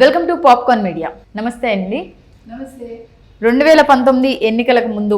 Welcome to popcorn media. నమస్తే అండి. నమస్తే. రెండు వేల పంతొమ్మిది ఎన్నికలకు ముందు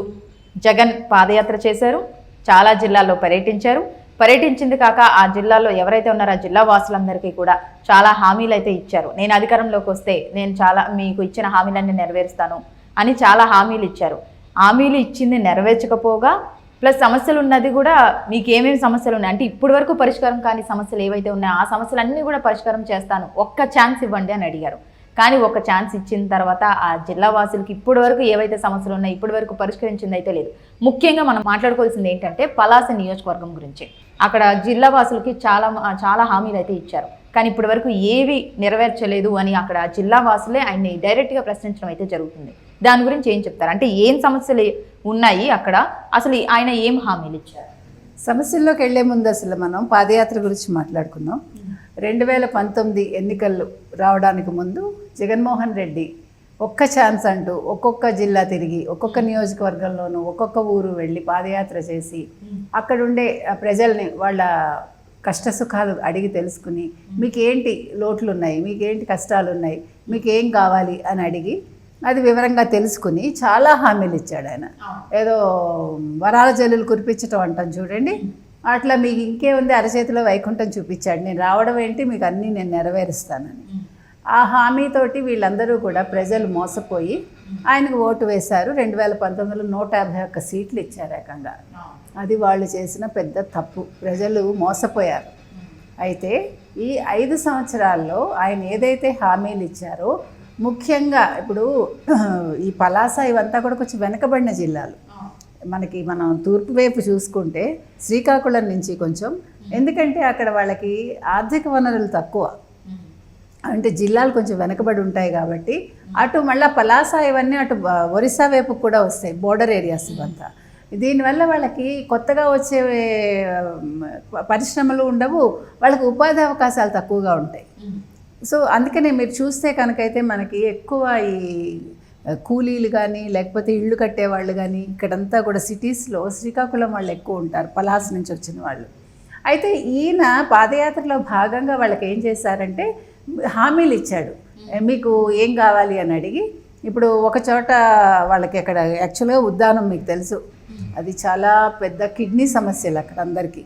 జగన్ పాదయాత్ర చేశారు. చాలా జిల్లాల్లో పర్యటించారు. పర్యటించింది కాక ఆ జిల్లాలో ఎవరైతే ఉన్నారో ఆ జిల్లా వాసులందరికీ కూడా చాలా హామీలు అయితే ఇచ్చారు. నేను అధికారంలోకి వస్తే నేను చాలా మీకు ఇచ్చిన హామీలన్నీ నెరవేరుస్తాను అని చాలా హామీలు ఇచ్చారు. హామీలు ఇచ్చింది నెరవేర్చకపోగా ప్లస్ సమస్యలు ఉన్నది కూడా మీకు ఏమేమి సమస్యలు ఉన్నాయి అంటే ఇప్పటి వరకు పరిష్కారం కాని సమస్యలు ఏవైతే ఉన్నాయో ఆ సమస్యలన్నీ కూడా పరిష్కారం చేస్తాను. ఒక్క ఛాన్స్ ఇవ్వండి అని అడిగారు. కానీ ఒక ఛాన్స్ ఇచ్చిన తర్వాత ఆ జిల్లా వాసులకి ఇప్పటి వరకు ఏవైతే సమస్యలు ఉన్నాయో ఇప్పటి వరకు పరిష్కరించింది అయితే లేదు. ముఖ్యంగా మనం మాట్లాడుకోవాల్సింది ఏంటంటే పలాస నియోజకవర్గం గురించి. అక్కడ జిల్లా వాసులకి చాలా చాలా హామీలు అయితే ఇచ్చారు. కానీ ఇప్పటి వరకు ఏవి నెరవేర్చలేదు అని అక్కడ జిల్లా వాసులే ఆయన్ని డైరెక్ట్గా ప్రశ్నించడం అయితే జరుగుతుంది. దాని గురించి ఏం చెప్తారు? అంటే ఏం సమస్యలు ఉన్నాయి అక్కడ. అసలు ఆయన ఏం హామీలు ఇచ్చారు? సమస్యల్లోకి వెళ్ళే ముందు అసలు మనం పాదయాత్ర గురించి మాట్లాడుకుందాం. రెండు వేల పంతొమ్మిది ఎన్నికలు రావడానికి ముందు జగన్మోహన్ రెడ్డి ఒక్క ఛాన్స్ అంటూ ఒక్కొక్క జిల్లా తిరిగి ఒక్కొక్క నియోజకవర్గంలోనూ ఒక్కొక్క ఊరు వెళ్ళి పాదయాత్ర చేసి అక్కడుండే ప్రజల్ని వాళ్ళ కష్ట సుఖాలు అడిగి తెలుసుకుని మీకేంటి లోట్లు ఉన్నాయి మీకేంటి కష్టాలు ఉన్నాయి మీకేం కావాలి అని అడిగి అది వివరంగా తెలుసుకుని చాలా హామీలు ఇచ్చాడు ఆయన. ఏదో వరాల జల్లులు కురిపించటం అంటాం చూడండి. అట్లా మీకు ఇంకేముంది అరచేతిలో వైకుంఠం చూపించాడు. నేను రావడం ఏంటి? మీకు అన్నీ నేను నెరవేరుస్తానని. ఆ హామీతోటి వీళ్ళందరూ కూడా ప్రజలు మోసపోయి ఆయనకు ఓటు వేశారు. రెండు వేల పంతొమ్మిదిలో నూట యాభై ఒక్క సీట్లు ఇచ్చారు ఏకంగా. అది వాళ్ళు చేసిన పెద్ద తప్పు. ప్రజలు మోసపోయారు. అయితే ఈ ఐదు సంవత్సరాల్లో ఆయన ఏదైతే హామీలు ఇచ్చారో ముఖ్యంగా ఇప్పుడు ఈ పలాస ఇవంతా కూడా కొంచెం వెనకబడిన జిల్లాలు. మనకి మనం తూర్పు వైపు చూసుకుంటే శ్రీకాకుళం నుంచి కొంచెం. ఎందుకంటే అక్కడ వాళ్ళకి ఆర్థిక వనరులు తక్కువ. అంటే జిల్లాలు కొంచెం వెనకబడి ఉంటాయి కాబట్టి అటు మళ్ళీ పలాస ఇవన్నీ అటు ఒరిస్సా వైపు కూడా వస్తాయి బోర్డర్ ఏరియాస్ ఇవంతా. దీనివల్ల వాళ్ళకి కొత్తగా వచ్చే పరిశ్రమలు ఉండవు వాళ్ళకి ఉపాధి అవకాశాలు తక్కువగా ఉంటాయి. సో అందుకనే మీరు చూస్తే కనుకైతే మనకి ఎక్కువ ఈ కూలీలు కానీ లేకపోతే ఇళ్ళు కట్టేవాళ్ళు కానీ ఇక్కడంతా కూడా సిటీస్లో శ్రీకాకుళం వాళ్ళు ఎక్కువ ఉంటారు పలాస నుంచి వచ్చిన వాళ్ళు. అయితే ఈయన పాదయాత్రలో భాగంగా వాళ్ళకి ఏం చేశారంటే హామీలు ఇచ్చాడు. మీకు ఏం కావాలి అని అడిగి ఇప్పుడు ఒక చోట వాళ్ళకి అక్కడ యాక్చువల్గా ఉద్దానం మీకు తెలుసు. అది చాలా పెద్ద కిడ్నీ సమస్యలు అక్కడ అందరికీ.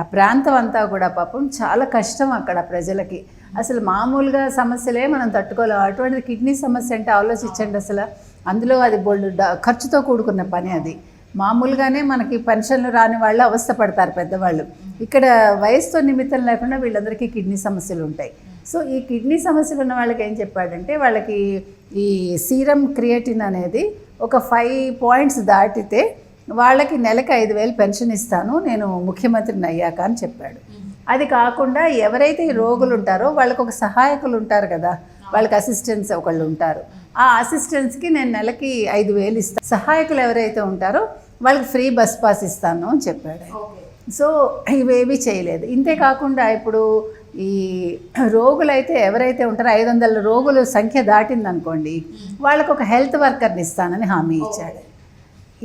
ఆ ప్రాంతం అంతా కూడా పాపం చాలా కష్టం అక్కడ ప్రజలకి. అసలు మామూలుగా సమస్యలే మనం తట్టుకోలేము అటువంటిది కిడ్నీ సమస్య అంటే ఆలోచించండి అసలు. అందులో అది బోల్డ్ ఖర్చుతో కూడుకున్న పని అది. మామూలుగానే మనకి పెన్షన్లు రాని వాళ్ళు అవస్థ పడతారు పెద్దవాళ్ళు. ఇక్కడ వయసుతో నిమిత్తం లేకుండా వీళ్ళందరికీ కిడ్నీ సమస్యలు ఉంటాయి. సో ఈ కిడ్నీ సమస్యలు ఉన్న వాళ్ళకి ఏం చెప్పాడంటే వాళ్ళకి ఈ సీరం క్రియేటిన్ అనేది ఒక ఫైవ్ పాయింట్స్ దాటితే వాళ్ళకి నెలకి ఐదు వేలు పెన్షన్ ఇస్తాను నేను ముఖ్యమంత్రిని అయ్యాక అని చెప్పాడు. అది కాకుండా ఎవరైతే ఈ రోగులు ఉంటారో వాళ్ళకు ఒక సహాయకులు ఉంటారు కదా వాళ్ళకి అసిస్టెన్స్ ఒకళ్ళు ఉంటారు. ఆ అసిస్టెన్స్కి నేను నెలకి ఐదు వేలు ఇస్తాను సహాయకులు ఎవరైతే ఉంటారో వాళ్ళకి ఫ్రీ బస్ పాస్ ఇస్తాను అని చెప్పాడు. సో ఇవేమీ చేయలేదు. ఇంతే కాకుండా ఇప్పుడు ఈ రోగులైతే ఎవరైతే ఉంటారో ఐదు వందల రోగుల సంఖ్య దాటిందనుకోండి వాళ్ళకు ఒక హెల్త్ వర్కర్ని ఇస్తానని హామీ ఇచ్చాడు.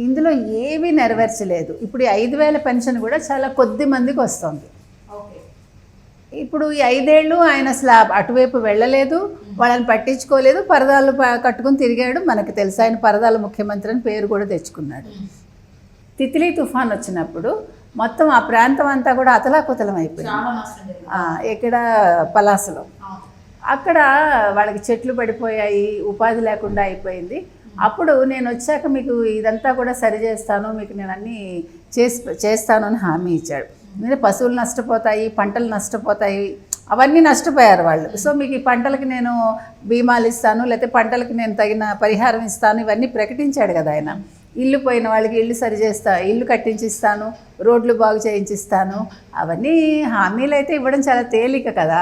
ఇందులో ఏమీ నెరవేర్చలేదు. ఇప్పుడు ఈ ఐదు వేల పెన్షన్ కూడా చాలా కొద్ది మందికి వస్తుంది. ఇప్పుడు ఈ ఐదేళ్ళు ఆయన అసలు ఆ అటువైపు వెళ్ళలేదు వాళ్ళని పట్టించుకోలేదు పరదాలు కట్టుకుని తిరిగాడు. మనకు తెలుసు ఆయన పరదాల ముఖ్యమంత్రి అని పేరు కూడా తెచ్చుకున్నాడు. తిత్లీ తుఫాన్ వచ్చినప్పుడు మొత్తం ఆ ప్రాంతం అంతా కూడా అతలాకుతలం అయిపోయింది. ఇక్కడ పలాసలో. అక్కడ వాళ్ళకి చెట్లు పడిపోయాయి ఉపాధి లేకుండా అయిపోయింది. అప్పుడు నేను వచ్చాక మీకు ఇదంతా కూడా సరి చేస్తాను మీకు నేను అన్నీ చేసి చేస్తాను అని హామీ ఇచ్చాడు. ఎందుకంటే పశువులు నష్టపోతాయి పంటలు నష్టపోతాయి అవన్నీ నష్టపోయారు వాళ్ళు. సో మీకు ఈ పంటలకి నేను బీమాలు ఇస్తాను లేకపోతే పంటలకి నేను తగిన పరిహారం ఇస్తాను ఇవన్నీ ప్రకటించాడు కదా ఆయన. ఇల్లు పోయిన వాళ్ళకి ఇల్లు సరి చేస్తా ఇల్లు కట్టించిస్తాను రోడ్లు బాగు చేయించిస్తాను అవన్నీ హామీలు అయితే ఇవ్వడం చాలా తేలిక కదా.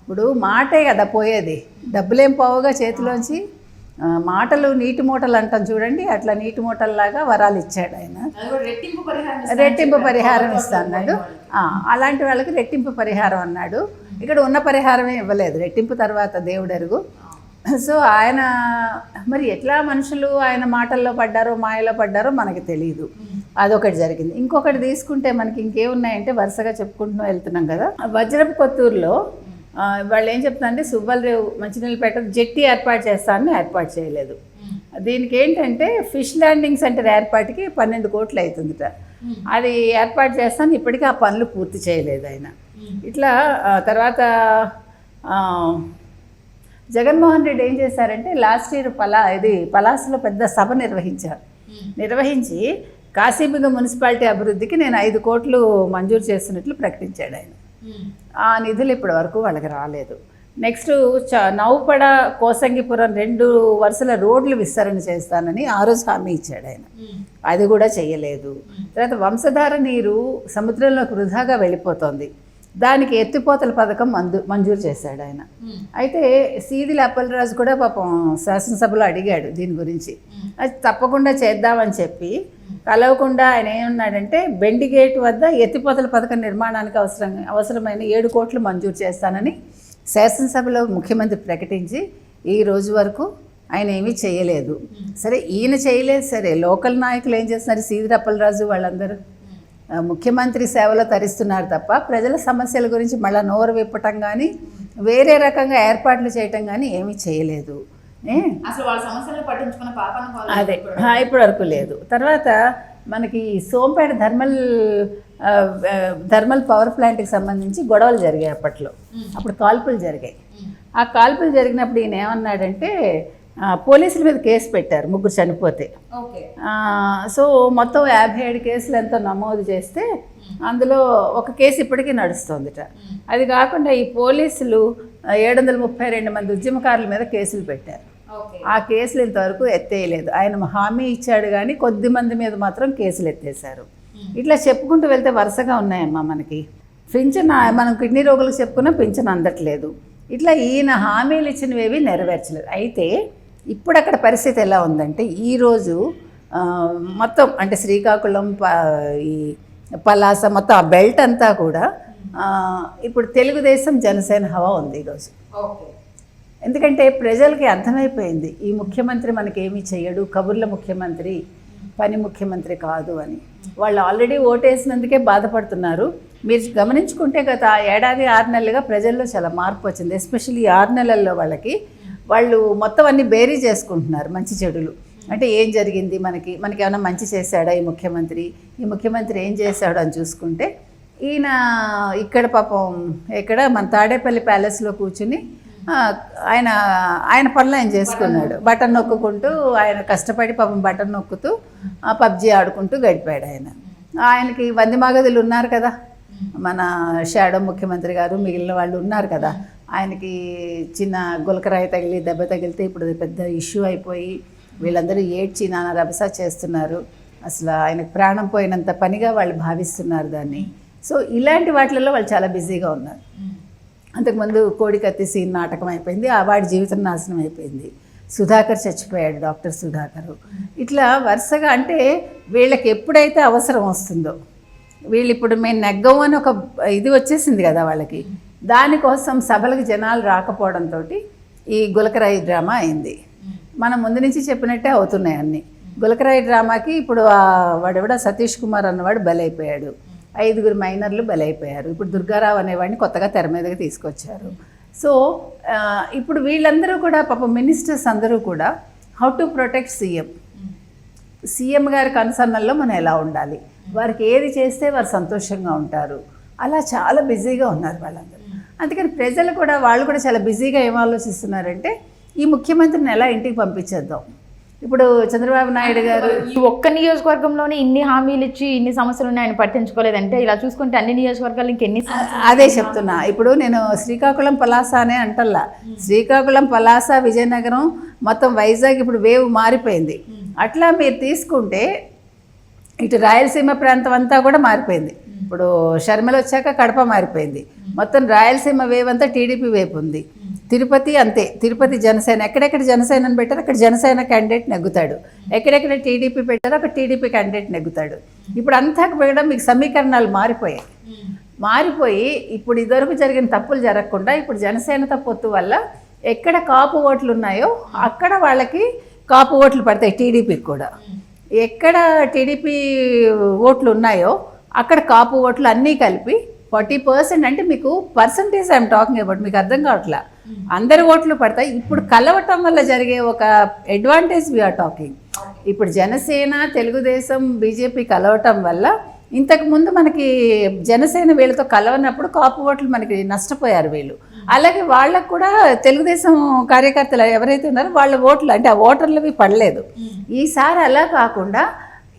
ఇప్పుడు మాటే కదా పోయేది. డబ్బులేం పోవుగా చేతిలోంచి? మాటలు నీటి మూటలు అంటాం చూడండి అట్లా నీటి మూటల్లాగా వరాలు ఇచ్చాడు ఆయన. రెట్టింపు పరిహారం ఇస్తా అన్నాడు. అలాంటి వాళ్ళకి రెట్టింపు పరిహారం అన్నాడు. ఇక్కడ ఉన్న పరిహారమే ఇవ్వలేదు రెట్టింపు తర్వాత దేవుడు ఎరుగు సో ఆయన మరి ఎట్లా మనుషులు ఆయన మాటల్లో పడ్డారో మాయలో పడ్డారో మనకి తెలియదు అదొకటి జరిగింది. ఇంకొకటి తీసుకుంటే మనకి ఇంకేమున్నాయంటే వరుసగా చెప్పుకుంటూ వెళ్తున్నాం కదా. వజ్రపు కొత్తూరులో వాళ్ళు ఏం చెప్తున్నారంటే సుబ్బలరేవు మంచినీళ్ళపేట జెట్టి ఏర్పాటు చేస్తానని ఏర్పాటు చేయలేదు. దీనికి ఏంటంటే ఫిష్ ల్యాండింగ్ సెంటర్ ఏర్పాటుకి పన్నెండు కోట్లు అవుతుందిట అది ఏర్పాటు చేస్తాను ఇప్పటికీ ఆ పనులు పూర్తి చేయలేదు ఆయన. ఇట్లా తర్వాత జగన్మోహన్ రెడ్డి ఏం చేశారంటే లాస్ట్ ఇయర్ పలా ఇది పలాసలో పెద్ద సభ నిర్వహించారు. నిర్వహించి కాశీబిగ మున్సిపాలిటీ అభివృద్ధికి నేను ఐదు కోట్లు మంజూరు చేస్తున్నట్లు ప్రకటించాడు ఆయన. ఆ నిధులు ఇప్పటి వరకు వాళ్ళకి రాలేదు. నెక్స్ట్ చ నౌపడ కోసంగిపురం రెండు వరుసల రోడ్లు విస్తరణ చేస్తానని ఆ రోజు హామీ ఇచ్చాడు ఆయన. అది కూడా చేయలేదు. తర్వాత వంశధార నీరు సముద్రంలోకి వృధాగా వెళ్ళిపోతుంది. దానికి ఎత్తిపోతల పథకం మంజూ మంజూరు చేశాడు ఆయన. అయితే సీదిల అప్పలరాజు కూడా పాపం శాసనసభలో అడిగాడు దీని గురించి. అది తప్పకుండా చేద్దామని చెప్పి కలవకుండా ఆయన ఏమన్నాడంటే బెండి గేట్ వద్ద ఎత్తిపోతల పథకం నిర్మాణానికి అవసరం అవసరమైన ఏడు కోట్లు మంజూరు చేస్తానని శాసనసభలో ముఖ్యమంత్రి ప్రకటించి ఈ రోజు వరకు ఆయన ఏమీ చేయలేదు. సరే ఈయన చేయలేదు సరే లోకల్ నాయకులు ఏం చేస్తున్నారు సీదిర అప్పలరాజు వాళ్ళందరూ? ముఖ్యమంత్రి సేవలో తరిస్తున్నారు తప్ప ప్రజల సమస్యల గురించి మళ్ళీ నోరు విప్పటం కానీ వేరే రకంగా ఏర్పాట్లు చేయటం కానీ ఏమీ చేయలేదు. ఏ? అసలు వాళ్ళ సమస్యలను పట్టించుకున్న పాపన అదే. ఇప్పటి వరకు లేదు. తర్వాత మనకి సోంపేట థర్మల్ థర్మల్ పవర్ ప్లాంట్కి సంబంధించి గొడవలు జరిగాయి అప్పట్లో. అప్పుడు కాల్పులు జరిగాయి. ఆ కాల్పులు జరిగినప్పుడు ఈయన ఏమన్నాడంటే పోలీసుల మీద కేసు పెట్టారు ముగ్గురు చనిపోతే. సో మొత్తం యాభై ఏడు కేసులు ఎంతో నమోదు చేస్తే అందులో ఒక కేసు ఇప్పటికీ నడుస్తుందిట. అది కాకుండా ఈ పోలీసులు ఏడు వందల ముప్పై రెండు మంది ఉద్యమకారుల మీద కేసులు పెట్టారు. ఆ కేసులు ఇంతవరకు ఎత్తేయలేదు. ఆయన హామీ ఇచ్చాడు కానీ కొద్ది మంది మీద మాత్రం కేసులు ఎత్తేసారు ఇట్లా చెప్పుకుంటూ వెళ్తే వరుసగా ఉన్నాయమ్మా మనకి. పింఛన్ మనం కిడ్నీ రోగులకు చెప్పుకున్నా పింఛన్ అందట్లేదు. ఇట్లా ఈయన హామీలు ఇచ్చినవేవి నెరవేర్చలేదు. అయితే ఇప్పుడు అక్కడ పరిస్థితి ఎలా ఉందంటే ఈరోజు మొత్తం అంటే శ్రీకాకుళం ప- ఈ పలాస మొత్తం ఆ బెల్ట్ అంతా కూడా ఇప్పుడు తెలుగుదేశం జనసేన హవా ఉంది ఈరోజు ఎందుకంటే ప్రజలకి అర్థమైపోయింది ఈ ముఖ్యమంత్రి మనకేమీ చెయ్యడు కబుర్ల ముఖ్యమంత్రి పని ముఖ్యమంత్రి కాదు అని. వాళ్ళు ఆల్రెడీ ఓటేసినందుకే బాధపడుతున్నారు. మీరు గమనించుకుంటే గత ఏడాది ఆరు నెలలుగా ప్రజల్లో చాలా మార్పు వచ్చింది ఎస్పెషల్లీ ఆరు నెలల్లో వాళ్ళకి వాళ్ళు మొత్తం అన్ని బేరీ చేసుకుంటున్నారు మంచి చెడులు. అంటే ఏం జరిగింది మనకి? మనకి ఏమైనా మంచి చేశాడా ఈ ముఖ్యమంత్రి? ఈ ముఖ్యమంత్రి ఏం చేశాడు అని చూసుకుంటే ఈయన ఇక్కడ పాపం ఇక్కడ మన తాడేపల్లి ప్యాలెస్లో కూర్చుని ఆయన ఆయన పనులు ఆయన చేసుకున్నాడు. బటన్ నొక్కుకుంటూ ఆయన కష్టపడి పాపం బటన్ నొక్కుతూ పబ్జి ఆడుకుంటూ గడిపాడు ఆయన. ఆయనకి వంది మాగదులు ఉన్నారు కదా. మన షాడో ముఖ్యమంత్రి గారు మిగిలిన వాళ్ళు ఉన్నారు కదా. ఆయనకి చిన్న గులకరాయి తగిలి దెబ్బ తగిలితే ఇప్పుడు పెద్ద ఇష్యూ అయిపోయి వీళ్ళందరూ ఏడ్చి నానా రభస చేస్తున్నారు. అసలు ఆయనకు ప్రాణం పోయినంత పనిగా వాళ్ళు భావిస్తున్నారు దాన్ని. సో ఇలాంటి వాటిలలో వాళ్ళు చాలా బిజీగా ఉన్నారు. అంతకుముందు కోడికత్తి సీన్ నాటకం అయిపోయింది ఆ వాడి జీవితం నాశనం అయిపోయింది. సుధాకర్ చచ్చిపోయాడు డాక్టర్ సుధాకర్. ఇట్లా వరుసగా అంటే వీళ్ళకి ఎప్పుడైతే అవసరం వస్తుందో వీళ్ళు ఇప్పుడు మేము నెగ్గం అని ఒక ఇది వచ్చేసింది కదా వాళ్ళకి. దానికోసం సభలకు జనాలు రాకపోవడంతో ఈ గులకరాయి డ్రామా అయింది. మనం ముందు నుంచి చెప్పినట్టే అవుతున్నాయి అన్నీ. గులకరాయి డ్రామాకి ఇప్పుడు ఆ వాడెవడ సతీష్ కుమార్ అన్నవాడు బలైపోయాడు. ఐదుగురు మైనర్లు బలైపోయారు. ఇప్పుడు దుర్గారావు అనేవాడిని కొత్తగా తెర మీదకి తీసుకొచ్చారు. సో ఇప్పుడు వీళ్ళందరూ కూడా పాప మినిస్టర్స్ అందరూ కూడా how to protect CM. CM గారి కన్సర్నల్లో మనం ఎలా ఉండాలి? వారికి ఏది చేస్తే వారు సంతోషంగా ఉంటారు? అలా చాలా బిజీగా ఉన్నారు వాళ్ళందరూ. అందుకని ప్రజలు కూడా వాళ్ళు కూడా చాలా బిజీగా ఏం ఆలోచిస్తున్నారంటే ఈ ముఖ్యమంత్రిని ఎలా ఇంటికి పంపించేద్దాం? ఇప్పుడు చంద్రబాబు నాయుడు గారు ఈ ఒక్క నియోజకవర్గంలోనే ఇన్ని హామీలు ఇచ్చి ఇన్ని సమస్యలు ఉన్నాయి ఆయన పట్టించుకోలేదంటే ఇలా చూసుకుంటే అన్ని నియోజకవర్గాలు ఇంకెన్ని అదే చెప్తున్నా. ఇప్పుడు నేను శ్రీకాకుళం పలాస అనే అంటల్లా. శ్రీకాకుళం పలాస విజయనగరం మొత్తం వైజాగ్ ఇప్పుడు వేవ్ మారిపోయింది. అట్లా మీరు తీసుకుంటే ఇటు రాయలసీమ ప్రాంతం అంతా కూడా మారిపోయింది. ఇప్పుడు షర్మిల వచ్చాక కడప మారిపోయింది. మొత్తం రాయలసీమ వేవ్ అంతా టీడీపీ వేపు ఉంది. తిరుపతి అంతే. తిరుపతి జనసేన ఎక్కడెక్కడ జనసేనని పెట్టారో అక్కడ జనసేన క్యాండిడేట్ నెగ్గుతాడు. ఎక్కడెక్కడ టీడీపీ పెట్టారో అక్కడ టీడీపీ క్యాండిడేట్ నెగ్గుతాడు. ఇప్పుడు అంతా పెట్టడం మీకు సమీకరణాలు మారిపోయాయి. మారిపోయి ఇప్పుడు ఇదివరకు జరిగిన తప్పులు జరగకుండా ఇప్పుడు జనసేనతో పొత్తు వల్ల ఎక్కడ కాపు ఓట్లు ఉన్నాయో అక్కడ వాళ్ళకి కాపు ఓట్లు పడతాయి టీడీపీకి కూడా. ఎక్కడ టీడీపీ ఓట్లు ఉన్నాయో అక్కడ కాపు ఓట్లు అన్నీ కలిపి ఫార్టీ పర్సెంట్ అంటే మీకు పర్సంటేజ్ ఐఎమ్ టాకింగ్ అబౌట్ మీకు అర్థం కావట్లా? అందరి ఓట్లు పడతాయి. ఇప్పుడు కలవటం వల్ల జరిగే ఒక అడ్వాంటేజ్ వీఆర్ టాకింగ్ ఇప్పుడు జనసేన తెలుగుదేశం బీజేపీ కలవటం వల్ల ఇంతకు ముందు మనకి జనసేన వీళ్ళతో కలవనప్పుడు కాపు ఓట్లు మనకి నష్టపోయారు వీళ్ళు. అలాగే వాళ్ళకు కూడా తెలుగుదేశం కార్యకర్తలు ఎవరైతే ఉన్నారో వాళ్ళ ఓట్లు అంటే ఆ ఓటర్లవి పడలేదు. ఈసారి అలా కాకుండా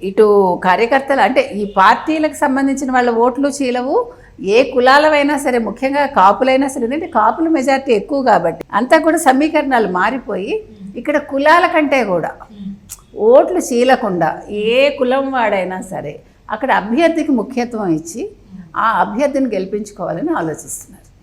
ఇటు కార్యకర్తలు అంటే ఈ పార్టీలకు సంబంధించిన వాళ్ళ ఓట్లు చీలవు ఏ కులాలవైనా సరే ముఖ్యంగా కాపులైనా సరే ఎందుకంటే కాపుల మెజారిటీ ఎక్కువ కాబట్టి అంతా కూడా సమీకరణాలు మారిపోయి ఇక్కడ కులాల కంటే కూడా ఓట్లు చీలకుండా ఏ కులం వాడైనా సరే అక్కడ అభ్యర్థికి ముఖ్యత్వం ఇచ్చి ఆ అభ్యర్థిని గెలిపించుకోవాలని ఆలోచిస్తున్నారు.